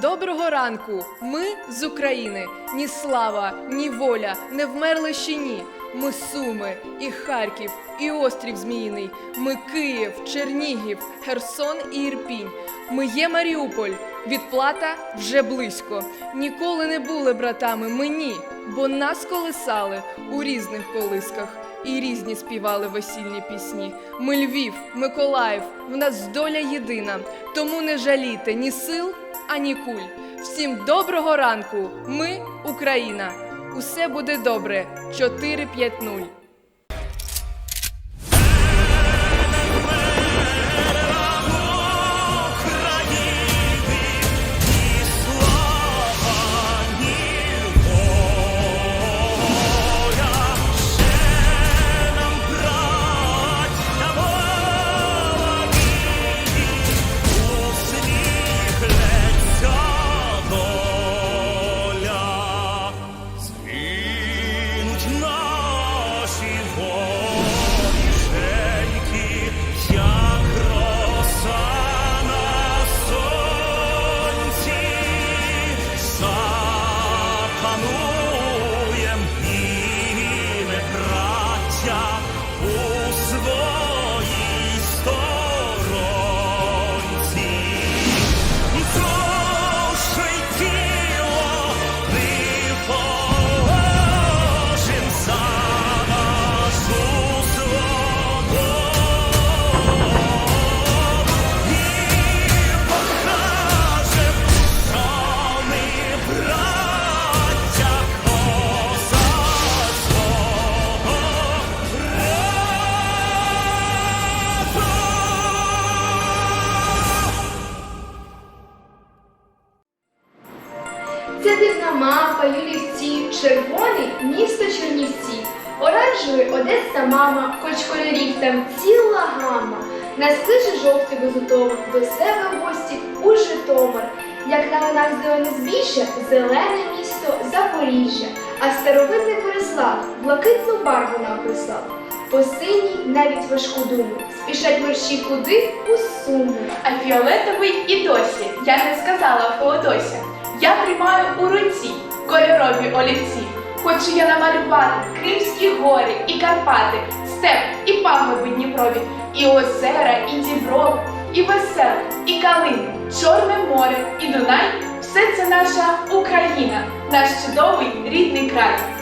доброго ранку! Ми з України. Ні слава, ні воля не вмерли ще ні. Ми Суми, і Харків, і острів Зміїний. Ми Київ, Чернігів, Херсон і Ірпінь. Ми є Маріуполь. Відплата вже близько. Ніколи не були братами. Ми бо нас колисали у різних колисках. І різні співали весільні пісні. Ми Львів, Миколаїв, в нас доля єдина. Тому не жалійте ні сил, ані куль. Всім доброго ранку! Ми Україна! Усе буде добре. 4-5-0. До себе в гості у Житомир. Як на винах зелене збіжжя, зелене місто Запоріжжя, а старовинний Переслав блакитну барву нам прислав. По синій навіть важку думу, спішать мерщі куди у суму. А фіолетовий і досі я не сказала Феодосі. Я тримаю у руці кольорові олівці. Хочу я намалювати Кримські гори і Карпати, степ і пагорби Дніпрові, і озера, і діброви, і веселе, і калини, Чорне море, і Дунай все це наша Україна, наш чудовий рідний край.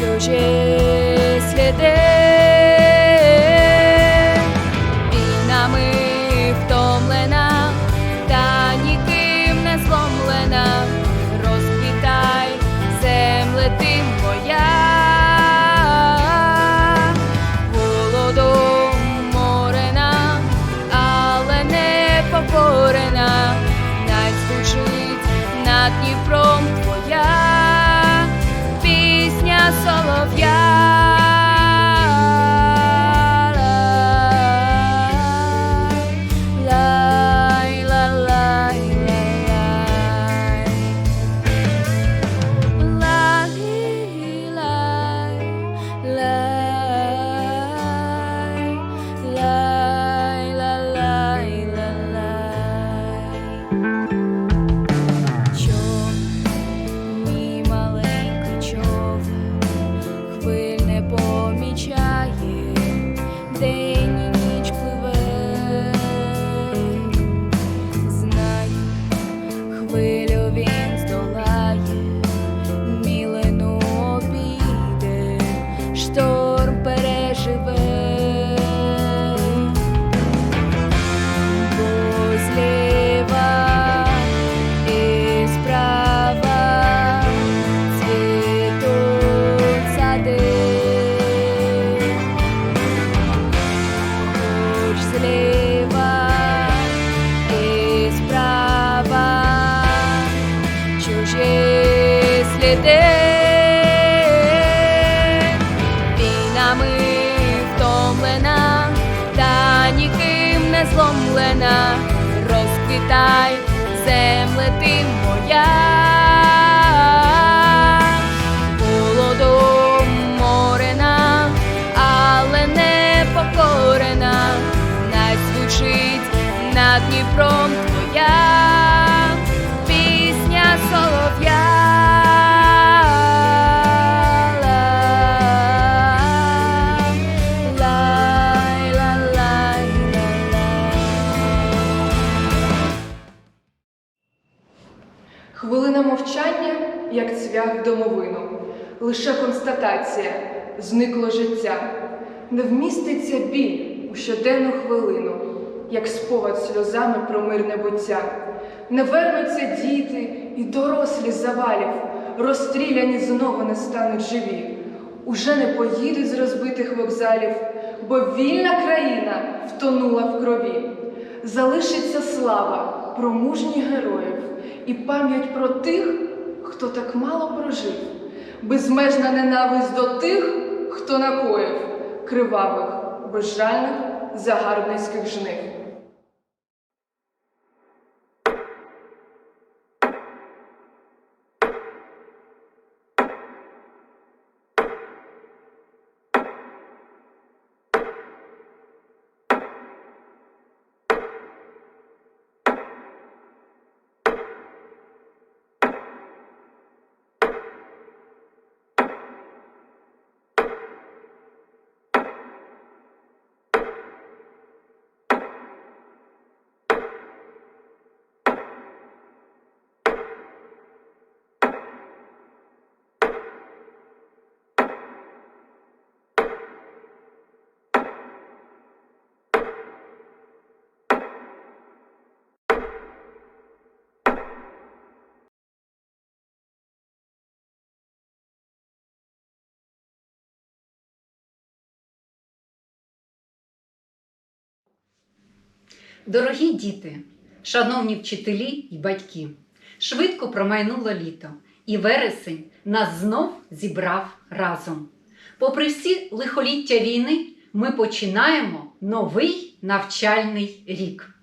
José. Дніпром твоя пісня солов'я. Хвилина мовчання, як цвях домовину. Лише констатація зникло життя. Не вміститься біль у щоденну хвилину, як спогад сльозами про мирне буття. Не вернуться діти і дорослі завалів, розстріляні знову не стануть живі. Уже не поїдуть з розбитих вокзалів, бо вільна країна втонула в крові. Залишиться слава про мужніх героїв і пам'ять про тих, хто так мало прожив, безмежна ненависть до тих, хто накоїв кривавих, безжальних загарбницьких жнив. Дорогі діти, шановні вчителі і батьки, швидко промайнуло літо, і вересень нас знов зібрав разом. Попри всі лихоліття війни, ми починаємо новий навчальний рік.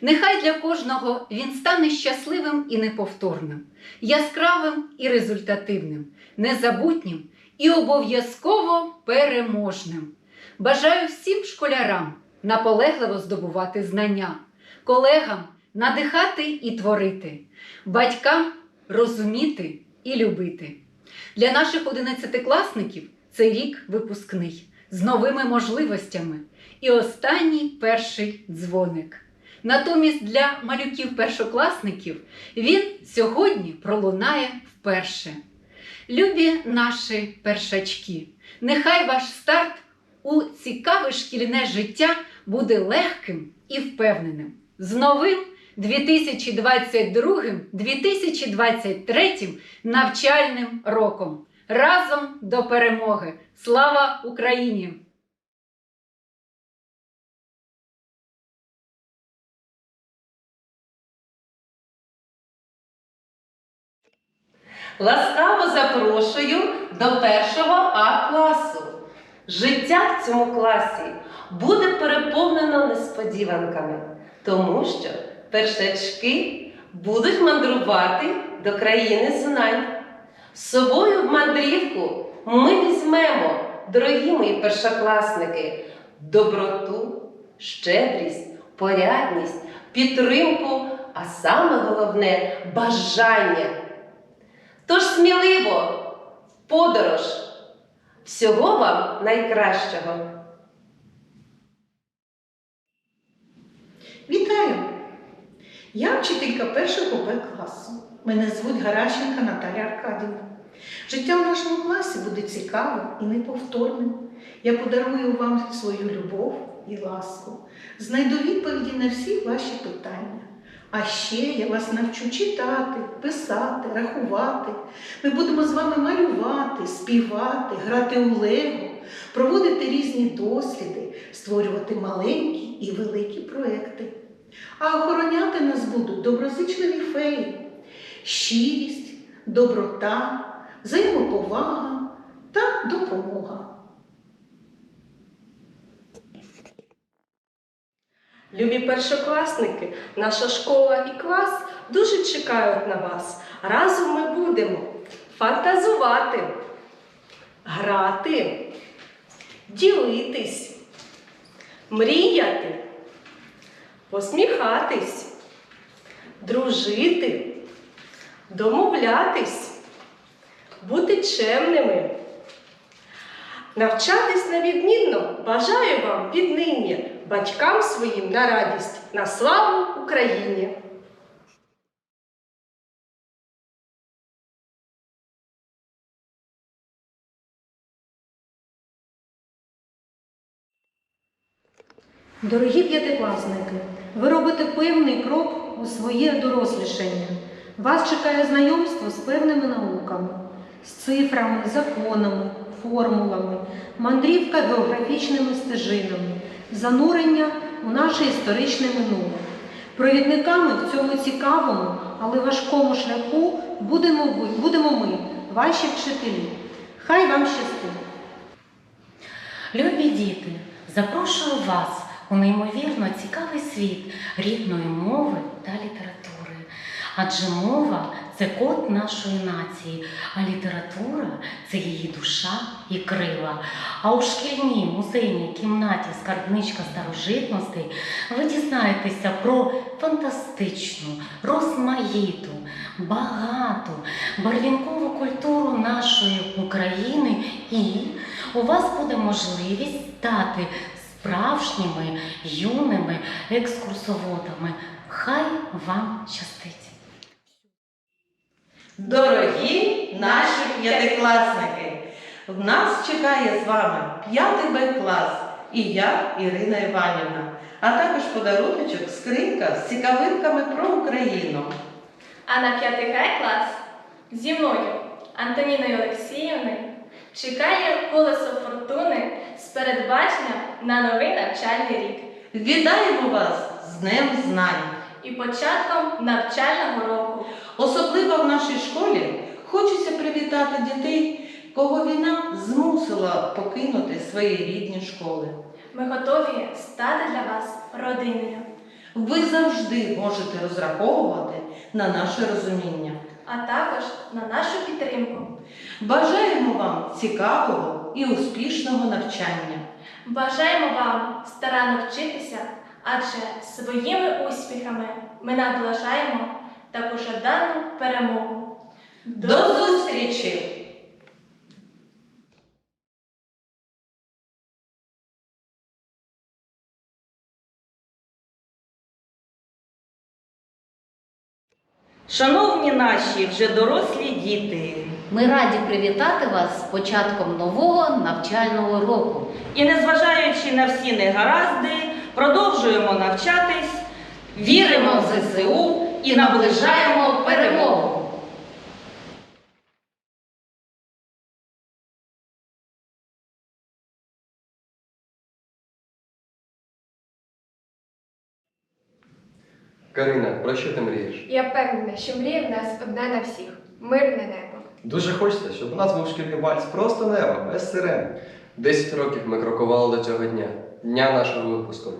Нехай для кожного він стане щасливим і неповторним, яскравим і результативним, незабутнім і обов'язково переможним. Бажаю всім школярам наполегливо здобувати знання, колегам надихати і творити, батькам розуміти і любити. Для наших одинадцятикласників цей рік випускний з новими можливостями і останній перший дзвоник. Натомість для малюків-першокласників він сьогодні пролунає вперше. Любі наші першачки, нехай ваш старт у цікаве шкільне життя буде легким і впевненим. З новим 2022-2023 навчальним роком. Разом до перемоги! Слава Україні! Ласкаво запрошую до першого А класу. Життя в цьому класі буде переповнено несподіванками, тому що першачки будуть мандрувати до країни знань. З собою в мандрівку ми візьмемо, дорогі мої першокласники, доброту, щедрість, порядність, підтримку, а саме головне бажання. Тож сміливо, в подорож! Всього вам найкращого! Вітаю! Я вчителька першого Б класу. Мене звуть Гаращенка Наталя Аркадівна. Життя в нашому класі буде цікавим і неповторним. Я подарую вам свою любов і ласку. Знайду відповіді на всі ваші питання. А ще я вас навчу читати, писати, рахувати. Ми будемо з вами малювати, співати, грати у лего, проводити різні досліди, створювати маленькі і великі проекти. А охороняти нас будуть доброзичливі феї, щирість, доброта, взаємодія. повага та допомога. Любі першокласники, наша школа і клас дуже чекають на вас. Разом ми будемо фантазувати, грати, ділитись, мріяти, посміхатись, дружити, домовлятись, бути чемними. Навчатись на відмінно бажаю вам віднині, батькам своїм на радість, на славу Україні! Дорогі п'ятикласники, ви робите певний крок у своє дорослішання. Вас чекає знайомство з певними науками, з цифрами, законами, формулами, мандрівка географічними стежинами, занурення у наше історичне минуле. Провідниками в цьому цікавому, але важкому шляху будемо, будемо ми, ваші вчителі. Хай вам щастить! Любі діти, запрошую вас у неймовірно цікавий світ рідної мови та літератури. Адже мова це код нашої нації, а література це її душа і крила. А у шкільній музейній кімнаті скарбничка старожитностей ви дізнаєтеся про фантастичну, розмаїту, багату, барвінкову культуру нашої України і у вас буде можливість стати справжніми юними екскурсоводами. Хай вам щастить! Дорогі наші п'ятикласники! В нас чекає з вами п'ятий Б клас і я, Ірина Іванівна, а також подаруночок скринька з цікавинками про Україну. А на п'ятий Г клас зі мною, Антоніною Олексіївною, чекає колесо фортуни з передбаченням на новий навчальний рік Вітаємо вас з Днем Знань! і початком навчального року. Особливо в нашій школі хочеться привітати дітей, кого війна змусила покинути свої рідні школи. Ми готові стати для вас родиною, Ви завжди можете розраховувати на наше розуміння. а також на нашу підтримку. Бажаємо вам цікавого і успішного навчання. Бажаємо вам старанно вчитися, адже своїми успіхами ми наближаємо таку жадану перемогу. До зустрічі! Шановні наші вже дорослі діти, Ми раді привітати вас з початком нового навчального року. і незважаючи на всі негаразди, продовжуємо навчатись, віримо в ЗСУ і наближаємо перемогу. Карина, про що ти мрієш? Я впевнена, що мрія в нас одна на всіх мирне небо. Дуже хочеться, щоб у нас був шкільний вальс просто небо, без сирен. Десять років ми крокували до цього дня, дня нашого випуску.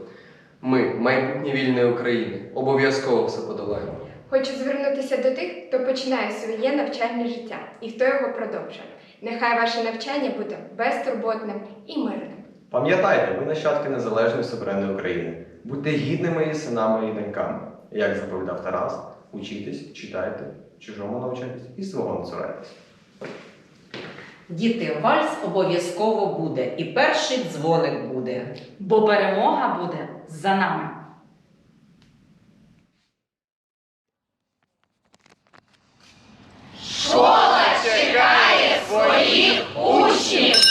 Ми, майбутнє вільної України, обов'язково все подолаємо. Хочу звернутися до тих, хто починає своє навчальне життя і хто його продовжує. Нехай ваше навчання буде безтурботним і мирним. Пам'ятайте, ви нащадки незалежної суверенної України. Будьте гідними її синами і доньками. Як заповідав Тарас, учітесь, читайте, чужому навчайтесь і свого не цурайтесь. Діти, вальс обов'язково буде, і перший дзвоник буде. Бо перемога буде за нами. Школа чекає своїх учнів!